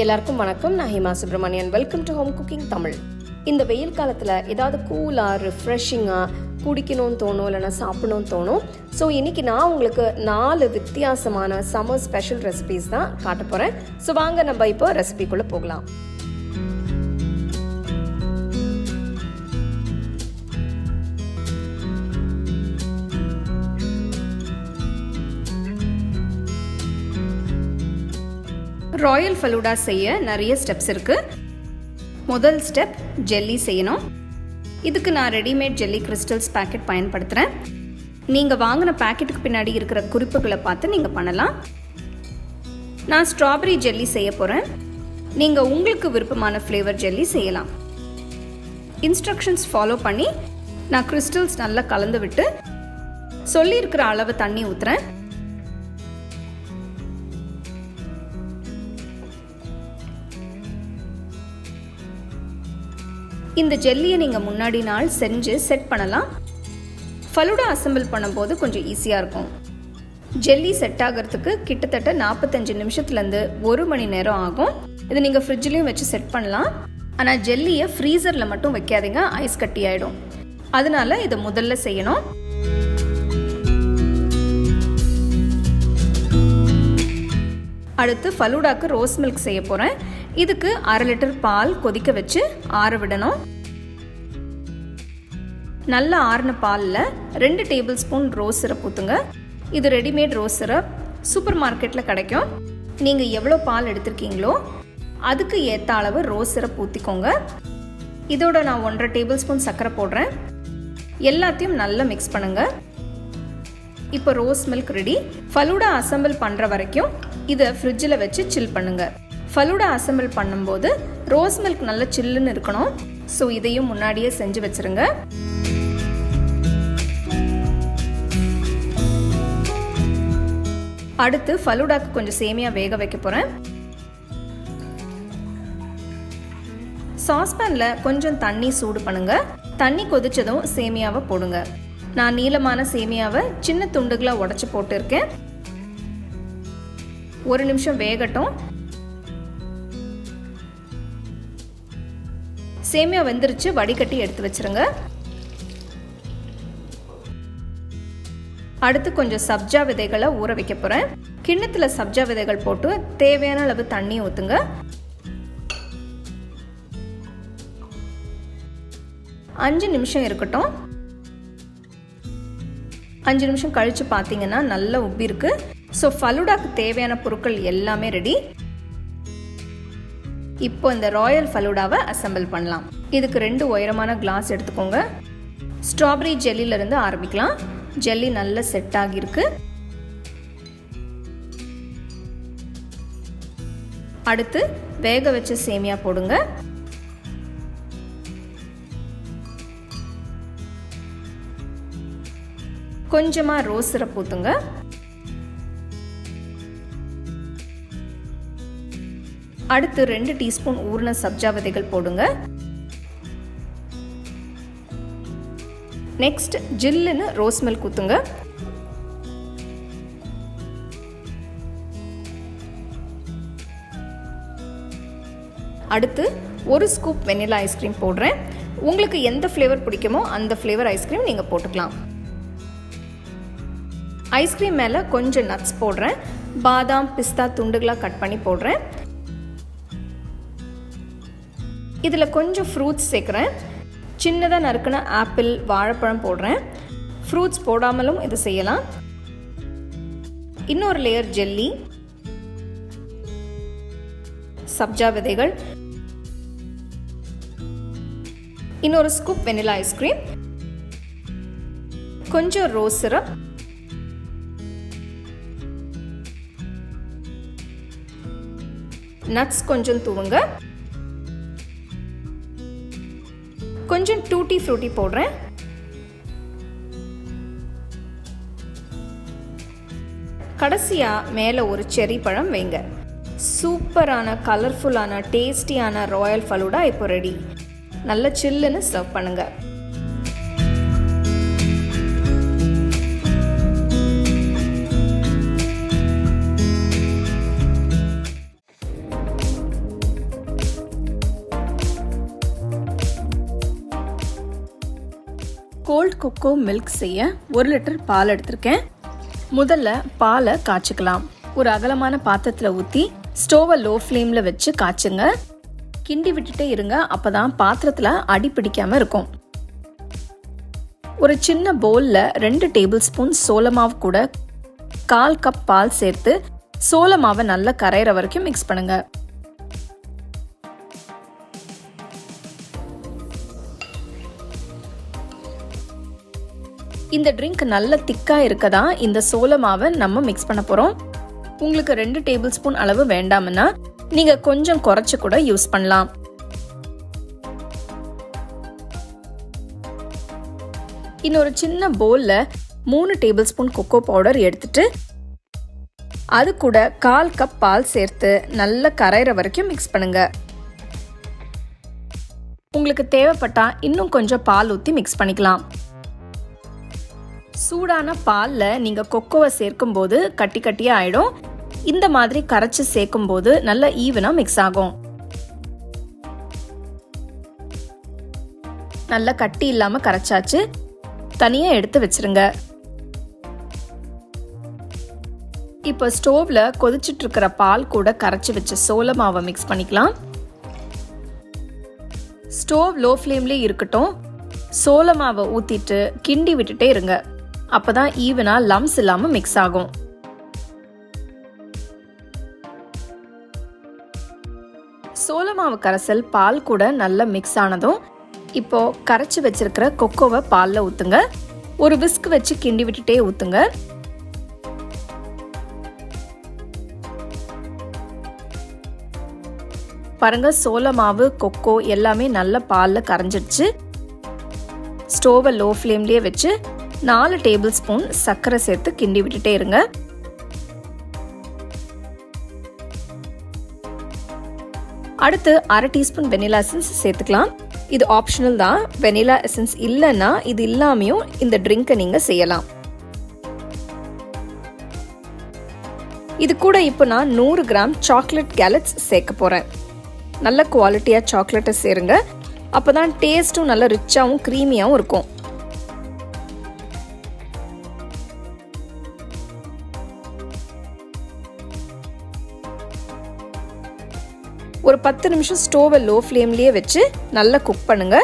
எல்லாருக்கும் வணக்கம். நான் Hima Subramanian welcome to home cooking Tamil இந்த வெயில் காலத்தில் ஏதாவது கூலாக ரிஃப்ரெஷிங்காக குடிக்கணும்னு தோணும் இல்லைன்னா சாப்பிடணும்னு தோணும். ஸோ இன்றைக்கி நான் உங்களுக்கு நாலு வித்தியாசமான சம்மர் ஸ்பெஷல் ரெசிபீஸ் தான் காட்ட போகிறேன் ஸோ வாங்க நம்ம இப்போ ரெசிபிக்குள்ளே போகலாம். ராயல் ஃபலூடா செய்ய நிறைய ஸ்டெப்ஸ் இருக்குது முதல் ஸ்டெப் ஜெல்லி செய்யணும். இதுக்கு நான் ரெடிமேட் ஜெல்லி கிறிஸ்டல்ஸ் பேக்கெட் பயன்படுத்துகிறேன் நீங்கள் வாங்கின பேக்கெட்டுக்கு பின்னாடி இருக்கிற குறிப்புகளை பார்த்து நீங்கள் பண்ணலாம். நான் ஸ்ட்ராபெரி ஜெல்லி செய்ய போகிறேன் நீங்கள் உங்களுக்கு விருப்பமான ஃப்ளேவர் ஜெல்லி செய்யலாம். இன்ஸ்ட்ரக்ஷன்ஸ் ஃபாலோ பண்ணி நான் கிறிஸ்டல்ஸ் நல்லா கலந்து விட்டு சொல்லியிருக்கிற அளவு தண்ணி ஊற்றுறேன் இந்த ஜெல்லியை நீங்கள் முன்னாடி நாள் செஞ்சு செட் பண்ணலாம். ஃபலூடா அசெம்பிள் பண்ணும்போது கொஞ்சம் ஈஸியாக இருக்கும். ஜெல்லி செட் ஆகிறதுக்கு கிட்டத்தட்ட நாற்பத்தஞ்சு நிமிஷத்துலேருந்து ஒரு மணி நேரம் ஆகும். இது நீங்கள் ஃப்ரிட்ஜ்லேயும் வச்சு செட் பண்ணலாம். ஆனால் ஜெல்லியை ஃப்ரீசரில் மட்டும் வைக்காதீங்க ஐஸ் கட்டி ஆகிடும் அதனால இதை முதல்ல செய்யணும். அடுத்து ஃபலூடாக்கு ரோஸ் மில்க் செய்ய போகிறேன் இதுக்கு அரை லிட்டர் பால் கொதிக்க வச்சு ஆற விடணும். நல்லா ஆறின பாலில் ரெண்டு டேபிள் ஸ்பூன் ரோஸ் சிரப் ஊற்றுங்க இது ரெடிமேட் ரோஸ் சிரப். சூப்பர் மார்க்கெட்டில் கிடைக்கும். நீங்கள் எவ்வளோ பால் எடுத்திருக்கீங்களோ அதுக்கு ஏற்ற அளவு ரோஸ் சிரப் ஊற்றிக்கோங்க இதோட நான் ஒன்றரை டேபிள் ஸ்பூன் சர்க்கரை போடுறேன். எல்லாத்தையும் நல்லா மிக்ஸ் பண்ணுங்கள் இப்போ rose milk ready. Falooda assemble பண்ணுற வரைக்கும் இதை ஃப்ரிட்ஜில் வச்சு சில் பண்ணுங்கள் ஃபலூடா அசம்பிள் பண்ணும்போது ரோஸ் மில்க் நல்லா சில்லுன்னு இருக்கணும். ஸோ இதையும் முன்னாடியே செஞ்சு வச்சுருங்க. அடுத்து ஃபலூடாக்கு கொஞ்சம் சேமியா வேக வைக்க போகிறேன் சாஸ்பேனில் கொஞ்சம் தண்ணி சூடு பண்ணுங்கள் தண்ணி கொதிச்சதும் சேமியாவை போடுங்க. நான் நீளமான சேமியாவை சின்ன துண்டுகளாக உடச்சி போட்டிருக்கேன். ஒரு நிமிஷம் வேகட்டும். சேமியா வெந்துருச்சு வடிகட்டி எடுத்து வச்சிருங்க. அடுத்து கொஞ்சம் சப்ஜா விதைகளை ஊற வைக்க போகிறேன் கிண்ணத்தில் சப்ஜா விதைகள் போட்டு தேவையான அளவு தண்ணி ஊற்றுங்க அஞ்சு நிமிஷம் இருக்கட்டும். அஞ்சு நிமிஷம் கழித்து பார்த்தீங்கன்னா நல்லா உப்பி இருக்கு. ஸோ ஃபலுடாக்கு தேவையான பொருட்கள் எல்லாமே ரெடி இப்போ இந்த ராயல் ஃபலூடாவை அசெம்பிள் பண்ணலாம். இதுக்கு ரெண்டு உயரமான கிளாஸ் எடுத்துக்கோங்க. ஸ்ட்ராபெரி ஜெல்லிலிருந்து ஆரம்பிக்கலாம். ஜெல்லி நல்ல செட் ஆகியிருக்கு. அடுத்து வேக வச்ச சேமியா போடுங்க. கொஞ்சமாக ரோஸ் சிரப் ஊற்றுங்க அடுத்து ரெண்டு டீஸ்பூன் ஊறின சப்ஜா விதைகள் போடுங்க. நெக்ஸ்ட் ஜில்லுன்னு ரோஸ் மில்க் ஊற்றுங்க அடுத்து ஒரு ஸ்கூப் வெனிலா ஐஸ்கிரீம் போடுறேன். உங்களுக்கு எந்த ஃப்ளேவர் பிடிக்குமோ அந்த ஃப்ளேவர் ஐஸ்கிரீம் நீங்கள் போட்டுக்கலாம். ஐஸ்கிரீம் மேலே கொஞ்சம் நட்ஸ் போடுறேன். பாதாம் பிஸ்தா துண்டுகளாக கட் பண்ணி போடுறேன். இதில் கொஞ்சம் ஃப்ரூட்ஸ் சேர்க்குறேன். சின்னதாக நறுக்கின ஆப்பிள் வாழைப்பழம் போடுறேன். ஃப்ரூட்ஸ் போடாமலும் இதை செய்யலாம். இன்னொரு லேயர் ஜெல்லி சப்ஜா விதைகள் இன்னொரு ஸ்கூப் வெனிலா ஐஸ்கிரீம் கொஞ்சம் ரோஸ் சிரப் நட்ஸ் கொஞ்சம் தூவுங்க கொஞ்சம் டூட்டி ஃப்ரூட்டி போடுறேன். கடைசியாக மேலே ஒரு செரி பழம் வைங்க. சூப்பரான கலர்ஃபுல்லான டேஸ்டியான ராயல் ஃபலூடா இப்போ ரெடி நல்ல சில்லுன்னு சர்வ் பண்ணுங்கள் கொக்கோ மில்க் செய்ய ஒரு லிட்டர் பால் எடுத்திருக்கேன். முதல்ல பாலை காய்ச்சிக்கலாம். ஒரு அகலமான பாத்திரத்தில் ஊற்றி ஸ்டோவை லோ ஃப்ளேமில் வச்சு காய்ச்சுங்க. கிண்டி விட்டுட்டே இருங்க அப்பதான் பாத்திரத்தில் அடி பிடிக்காமல் இருக்கும். ஒரு சின்ன பவுலில் ரெண்டு டேபிள் ஸ்பூன் சோளமாவு கூட கால் கப் பால் சேர்த்து சோளமாவை நல்லா கரையிற வரைக்கும் மிக்ஸ் பண்ணுங்கள் இந்த ட்ரிங்க் நல்ல திக்காக இருக்க தான் இந்த சோள மாவை நம்ம மிக்ஸ் பண்ண போகிறோம் உங்களுக்கு ரெண்டு டேபிள் ஸ்பூன் அளவு வேண்டாம்னா நீங்கள் கொஞ்சம் குறைச்சி கூட யூஸ் பண்ணலாம். இன்னொரு சின்ன பவுலில் மூணு டேபிள் ஸ்பூன் கொக்கோ பவுடர் எடுத்துட்டு அது கூட கால் கப் பால் சேர்த்து நல்லா கரையிற வரைக்கும் மிக்ஸ் பண்ணுங்க. உங்களுக்கு தேவைப்பட்டால் இன்னும் கொஞ்சம் பால் ஊற்றி மிக்ஸ் பண்ணிக்கலாம். சூடான பாலில் நீங்கள் கொக்கோவை சேர்க்கும் போது கட்டி கட்டியாக ஆகிடும் இந்த மாதிரி கரைச்சி சேர்க்கும் போது நல்ல ஈவனாக மிக்ஸ் ஆகும். நல்லா கட்டி இல்லாமல் கரைச்சாச்சு. தனியாக எடுத்து வச்சிருங்க. இப்போ ஸ்டோவில் கொதிச்சுட்டு இருக்கிற பால் கூட கரைச்சி வச்ச சோள மாவை மிக்ஸ் பண்ணிக்கலாம். ஸ்டோவ் லோ ஃப்ளேம்லேயே இருக்கட்டும். சோள மாவை ஊற்றிட்டு கிண்டி விட்டுட்டே இருங்க. அப்பதான் ஈவனா லம்ஸ் இல்லாமல் மிக்ஸ் ஆகும். சோளமாவு கரைசல் பால் கூட நல்லா மிக்ஸ் ஆனதும் இப்போ கரைச்சி வச்சிருக்கிற கொக்கோவை பாலில் ஊற்றுங்க ஒரு விஸ்க் வச்சு கிண்டி விட்டுட்டே ஊற்றுங்க பாருங்க சோள மாவு கொக்கோ எல்லாமே நல்ல பாலில் கரைஞ்சிடுச்சு ஸ்டோவை லோ ஃப்ளேம்லேயே வச்சு நாலு டேபிள் ஸ்பூன் சர்க்கரை சேர்த்து கிண்டி விட்டுட்டே இருங்க. அடுத்து அரை டீஸ்பூன் வெனிலா எசன்ஸ் சேர்த்துக்கலாம். இது ஆப்ஷனல் தான். வெனிலா எசன்ஸ் இல்லைன்னா இது இல்லாமையும் இந்த ட்ரிங்கை நீங்கள் செய்யலாம். இது கூட இப்போ நான் நூறு கிராம் சாக்லேட் கேலட்ஸ் சேர்க்க போகிறேன் நல்ல குவாலிட்டியாக சாக்லேட்டை சேருங்க. அப்போ தான் டேஸ்ட்டும் நல்ல ரிச்சாகவும் க்ரீமியாகவும் இருக்கும். ஒரு பத்து நிமிஷம் ஸ்டோவை லோ ஃப்ளேம்லேயே வச்சு நல்லா குக் பண்ணுங்க.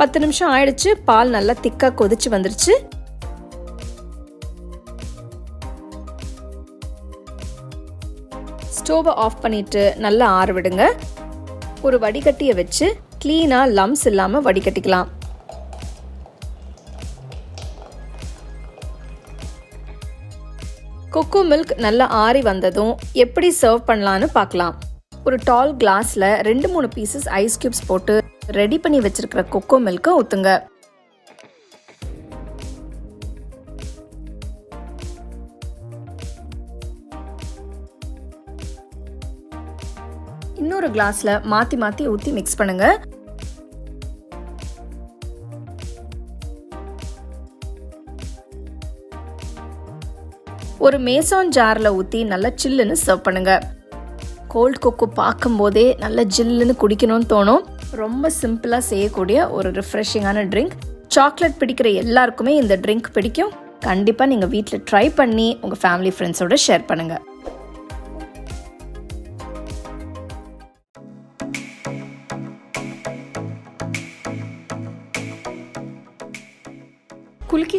பத்து நிமிஷம் ஆயிடுச்சு பால் நல்லா திக்காக கொதிச்சு வந்துருச்சு. ஸ்டோவை ஆஃப் பண்ணிட்டு நல்லா ஆற விடுங்க. ஒரு வடிகட்டியை வச்சு க்ளீனாக லம்ஸ் இல்லாமல் வடிகட்டிக்கலாம். கொக்கோ மில்க் நல்லா ஆறி வந்ததும் எப்படி சர்வ் பண்ணலான்னு பார்க்கலாம். ஒரு டால் கிளாஸில் ரெண்டு மூணு பீசஸ் ஐஸ் கியூப்ஸ் போட்டு ரெடி பண்ணி வச்சிருக்கிற கொக்கோ மில்க்கை ஊற்றுங்க இன்னொரு கிளாஸில் மாற்றி மாற்றி ஊற்றி மிக்ஸ் பண்ணுங்கள் ஒரு மேசான் ஜாரில் ஊற்றி நல்லா சில்லுன்னு சர்வ் பண்ணுங்கள் கோல்ட் கொக்கோ பார்க்கும்போதே நல்லா ஜில்லுன்னு குடிக்கணும்னு தோணும். ரொம்ப சிம்பிளாக செய்யக்கூடிய ஒரு ரிஃப்ரெஷிங்கான ட்ரிங்க் சாக்லேட் பிடிக்கிற எல்லாருக்குமே இந்த ட்ரிங்க் பிடிக்கும். கண்டிப்பாக நீங்கள் வீட்டில் ட்ரை பண்ணி உங்கள் ஃபேமிலி ஃப்ரெண்ட்ஸோடு ஷேர் பண்ணுங்கள்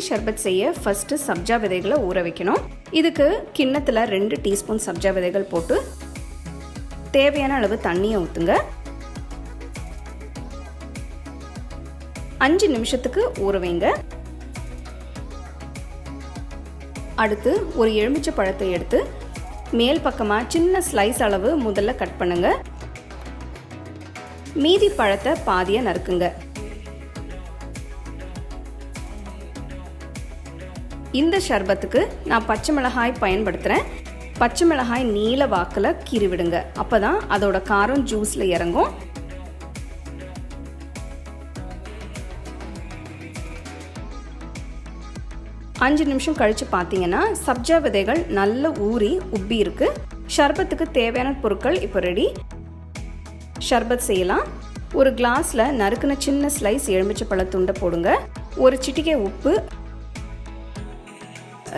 ஷர்பத் செய்ய ஃபஸ்ட்டு சப்ஜா விதைகளை ஊற வைக்கணும். இதுக்கு கிண்ணத்தில் ரெண்டு டீஸ்பூன் சப்ஜா விதைகள் போட்டு தேவையான அளவு தண்ணியை ஊற்றுங்க அஞ்சு நிமிஷத்துக்கு ஊற வைங்க. அடுத்து ஒரு எலுமிச்சை பழத்தை எடுத்து மேல் பக்கமாக சின்ன ஸ்லைஸ் அளவு முதல்ல கட் பண்ணுங்க. மீதி பழத்தை பாதியாக நறுக்குங்க. இந்த ஷர்பத்துக்கு நான் பச்சை மிளகாய் பயன்படுத்துகிறேன் பச்சை மிளகாய் நீல வாக்கில் கீறி விடுங்க அப்போ தான் அதோட காரம் ஜூஸில் இறங்கும். அஞ்சு நிமிஷம் கழித்து பார்த்தீங்கன்னா சப்ஜா விதைகள் நல்ல ஊறி உப்பி இருக்கு. ஷர்பத்துக்கு தேவையான பொருட்கள் இப்போ ரெடி ஷர்பத் செய்யலாம். ஒரு கிளாஸில் நறுக்குன சின்ன ஸ்லைஸ் எலுமிச்சை பழத்துண்டை போடுங்க. ஒரு சிட்டிகை உப்பு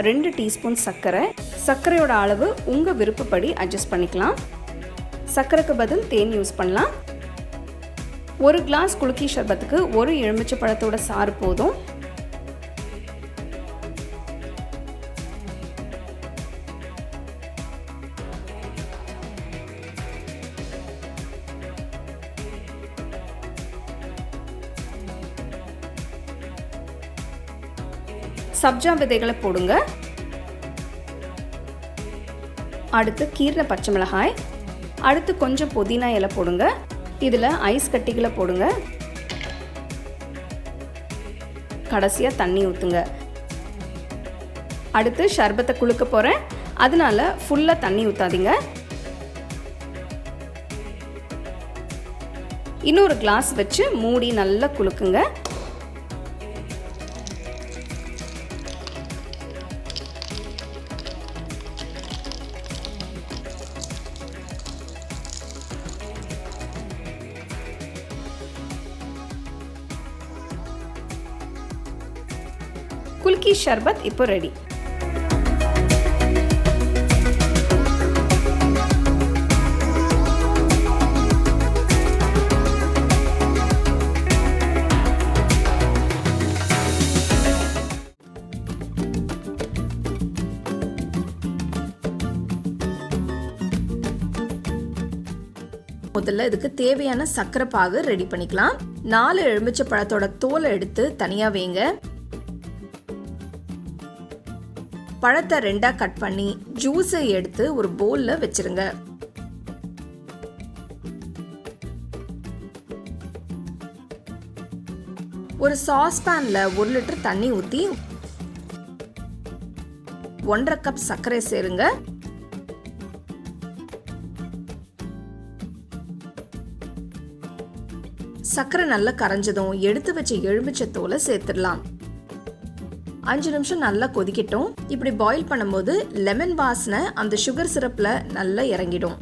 ரெண்டு டீஸ்பூன் சர்க்கரை. சர்க்கரையோட அளவு உங்கள் விருப்பப்படி அட்ஜஸ்ட் பண்ணிக்கலாம். சர்க்கரைக்கு பதில் தேன் யூஸ் பண்ணலாம். ஒரு கிளாஸ் குலுக்கி ஷர்பத்துக்கு ஒரு எலுமிச்சை பழத்தோட சாறு போதும். சப்ஜா விதைகளை போடுங்க. அடுத்து கீரண பச்சை மிளகாய். அடுத்து கொஞ்சம் புதினா இலை போடுங்க. இதில் ஐஸ் கட்டிகளை போடுங்க. கடைசியாக தண்ணி ஊற்றுங்க அடுத்து ஷர்பத்தை குளுக்க போகிறேன் அதனால ஃபுல்லாக தண்ணி ஊற்றாதீங்க இன்னொரு கிளாஸ் வச்சு மூடி நல்லா குலுக்குங்க. குல்கி ஷர்பத் இப்போ ரெடி முதல்ல இதுக்கு தேவையான சர்க்கரை பாகு ரெடி பண்ணிக்கலாம். நாலு எலுமிச்சை பழத்தோட தோலை எடுத்து தனியாக வைங்க. பழத்தை ரெண்டா கட் பண்ணி ஜூஸை எடுத்து ஒரு பவுல்ல வச்சிருங்க. ஒரு சாஸ் பேன்ல ஒரு லிட்டர் தண்ணி ஊத்தி ஒன்றரை கப் சர்க்கரை சேருங்க. சர்க்கரை நல்லா கரைஞ்சதும் எடுத்து வச்ச எலுமிச்சை தோலை சேர்த்துடலாம். அஞ்சு நிமிஷம் நல்லா கொதிக்கட்டும். இப்படி பாயில் பண்ணும்போது லெமன் வாசனை அந்த சுகர் சிரப்பில் நல்லா இறங்கிடும்.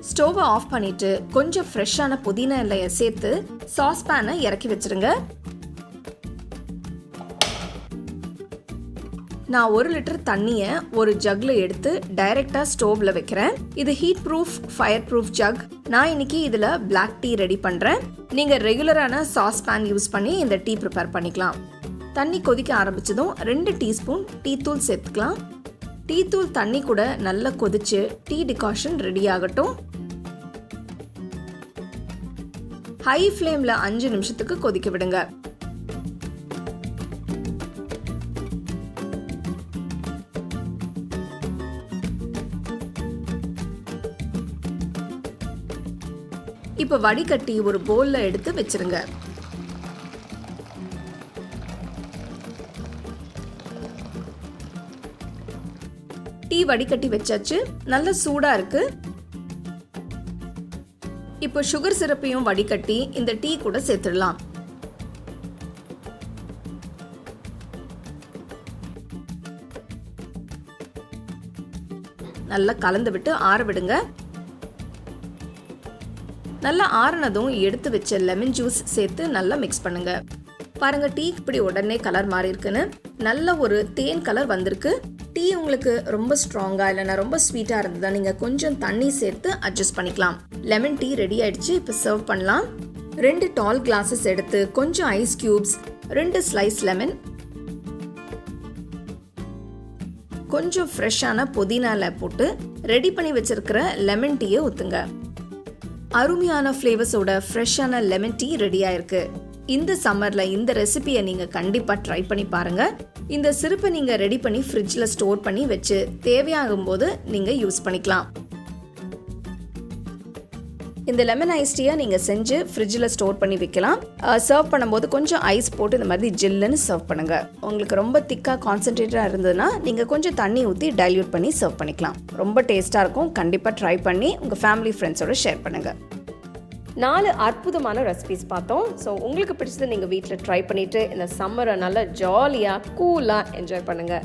ஸ்டோவை ஆஃப் பண்ணிட்டு கொஞ்சம் ஃப்ரெஷ்ஷான புதினா இலையை சேர்த்து சாஸ்பேனை இறக்கி வச்சிருங்க. நான் ஒரு லிட்டர் தண்ணியை ஒரு ஜக்ல எடுத்து டைரெக்டாக ஸ்டோவில் வைக்கிறேன். இது heat proof fire proof jug நான் இன்னைக்கு இதில் பிளாக் டீ ரெடி பண்ணுறேன் நீங்கள் ரெகுலரான சாஸ் பேன் யூஸ் பண்ணி இந்த டீ ப்ரிப்பேர் பண்ணிக்கலாம். தண்ணி கொதிக்க ஆரம்பிச்சதும் ரெண்டு டீஸ்பூன் டீ தூள் சேர்த்துக்கலாம். டீ தூள் தண்ணி கூட நல்லா கொதிச்சு டீ டிகாஷன் ரெடி ஆகட்டும். ஹை ஃப்ளேமில் அஞ்சு நிமிஷத்துக்கு கொதிக்க விடுங்க. இப்போ வடிகட்டி ஒரு போல்ல எடுத்து வச்சிருங்க. டீ வடிகட்டி வச்சாச்சு. நல்ல சூடா இருக்கு. இப்போ சுகர் சிரப்பையும் வடிகட்டி இந்த டீ கூட சேர்த்துடலாம். நல்லா கலந்து விட்டு ஆற விடுங்க. நல்லா ஆறுனதும் எடுத்து வச்ச லெமன் ஜூஸ் சேர்த்து நல்லா மிக்ஸ் பண்ணுங்க. பாருங்க டீ இப்படி உடனே கலர் மாறி இருக்குன்னு நல்ல ஒரு தேன் கலர் வந்திருக்கு. டீ உங்களுக்கு ரொம்ப ஸ்ட்ராங்காக இல்லைன்னா ரொம்ப ஸ்வீட்டாக இருந்ததா நீங்கள் கொஞ்சம் தண்ணி சேர்த்து அட்ஜஸ்ட் பண்ணிக்கலாம். லெமன் டீ ரெடி ஆயிடுச்சு இப்போ சர்வ் பண்ணலாம். ரெண்டு டால் கிளாஸஸ் எடுத்து கொஞ்சம் ஐஸ் கியூப்ஸ் ரெண்டு ஸ்லைஸ் லெமன் கொஞ்சம் ஃப்ரெஷ்ஷான புதினால போட்டு ரெடி பண்ணி வச்சிருக்கிற லெமன் டீயை ஊற்றுங்க அருமையான ஃப்ளேவர்ஸோட ஃப்ரெஷ்ஷான லெமன் டீ ரெடியாக இருக்கு இந்த சம்மரில் இந்த ரெசிபியை நீங்கள் கண்டிப்பாக ட்ரை பண்ணி பாருங்கள் இந்த சிறப்பை நீங்கள் ரெடி பண்ணி ஃப்ரிட்ஜில் ஸ்டோர் பண்ணி வச்சு தேவையாகும் போது நீங்கள் யூஸ் பண்ணிக்கலாம். இந்த லெமன் ஐஸ் டீயை நீங்கள் செஞ்சு ஃப்ரிட்ஜில் ஸ்டோர் பண்ணி வைக்கலாம். சர்வ் பண்ணும்போது கொஞ்சம் ஐஸ் போட்டு இந்த மாதிரி ஜில்லுன்னு சர்வ் பண்ணுங்கள் உங்களுக்கு ரொம்ப திக்காக கான்சென்ட்ரேட்டாக இருந்ததுன்னா நீங்கள் கொஞ்சம் தண்ணி ஊற்றி டைல்யூட் பண்ணி சர்வ் பண்ணிக்கலாம். ரொம்ப டேஸ்ட்டாக இருக்கும். கண்டிப்பாக ட்ரை பண்ணி உங்கள் ஃபேமிலி ஃப்ரெண்ட்ஸோட ஷேர் பண்ணுங்கள் நாலு அற்புதமான ரெசிபிஸ் பார்த்தோம். ஸோ உங்களுக்கு பிடிச்சது நீங்கள் வீட்டில் ட்ரை பண்ணிவிட்டு இந்த சம்மரை நல்லா ஜாலியாக கூலாக என்ஜாய் பண்ணுங்கள்